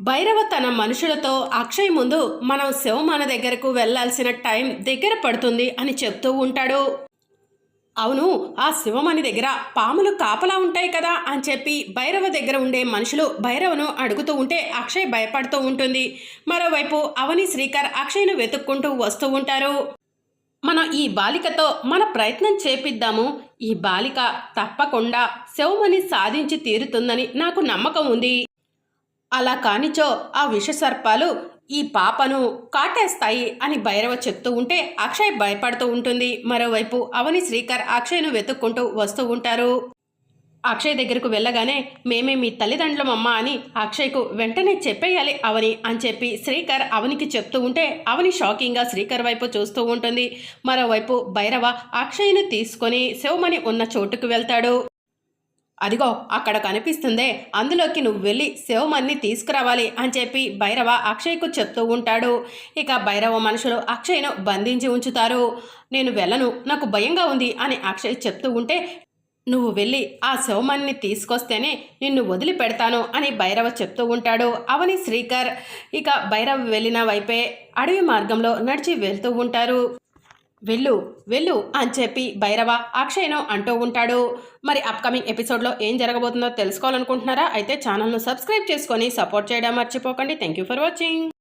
భైరవ తన మనుషులతో అక్షయ్ ముందు మనం శివమాన దగ్గరకు వెళ్ళాల్సిన టైం దగ్గర పడుతుంది అని చెప్తూ ఉంటాడు. అవును ఆ శివమణి దగ్గర పాములు కాపలా ఉంటాయి కదా అని చెప్పి భైరవ దగ్గర ఉండే మనుషులు భైరవను అడుగుతూ ఉంటే అక్షయ్ భయపడుతూ ఉంటుంది. మరోవైపు అవని శ్రీకర్ అక్షయ్ను వెతుక్కుంటూ వస్తూ ఉంటారు. మనం ఈ బాలికతో మన ప్రయత్నం చేపిద్దాము. ఈ బాలిక తప్పకుండా శివమణి సాధించి తీరుతుందని నాకు నమ్మకం ఉంది. అలా కానిచో ఆ విషసర్పాలు ఈ పాపను కాటేస్తాయి అని భైరవ చెప్తూ ఉంటే అక్షయ్ భయపడుతూ ఉంటుంది. మరోవైపు అవని శ్రీకర్ అక్షయ్ను వెతుక్కుంటూ వస్తూ ఉంటారు. అక్షయ్ దగ్గరకు వెళ్ళగానే మేమే మీ తల్లిదండ్రులమమ్మ అని అక్షయ్కు వెంటనే చెప్పేయాలి అవని అని చెప్పి శ్రీకర్ అవనికి చెప్తూ ఉంటే అవని షాకింగ్గా శ్రీకర్ వైపు చూస్తూ ఉంటుంది. మరోవైపు భైరవ అక్షయ్ను తీసుకొని శివమణి ఉన్న చోటుకు వెళ్తాడు. అదిగో అక్కడ కనిపిస్తుందే అందులోకి నువ్వు వెళ్ళి శివమన్ని తీసుకురావాలి అని చెప్పి భైరవ అక్షయ్కు చెప్తూ ఉంటాడు. ఇక భైరవ మనుషులు అక్షయ్ను బంధించి ఉంచుతారు. నేను వెళ్ళను నాకు భయంగా ఉంది అని అక్షయ్ చెప్తూ ఉంటే నువ్వు వెళ్ళి ఆ శివమన్ని తీసుకొస్తేనే నిన్ను వదిలిపెడతాను అని భైరవ చెప్తూ ఉంటాడు. అవని శ్రీకర్ ఇక భైరవ్ వెళ్ళిన వైపే అడవి మార్గంలో నడిచి వెళ్తూ ఉంటారు. వెళ్ళు వెళ్ళు అని చెప్పి భైరవ అక్షయ్ను అంటూ ఉంటాడు. మరి అప్కమింగ్ ఎపిసోడ్లో ఏం జరగబోతుందో తెలుసుకోవాలనుకుంటున్నారా? అయితే ఛానల్ను సబ్స్క్రైబ్ చేసుకొని సపోర్ట్ చేయడం మర్చిపోకండి. Thank you for watching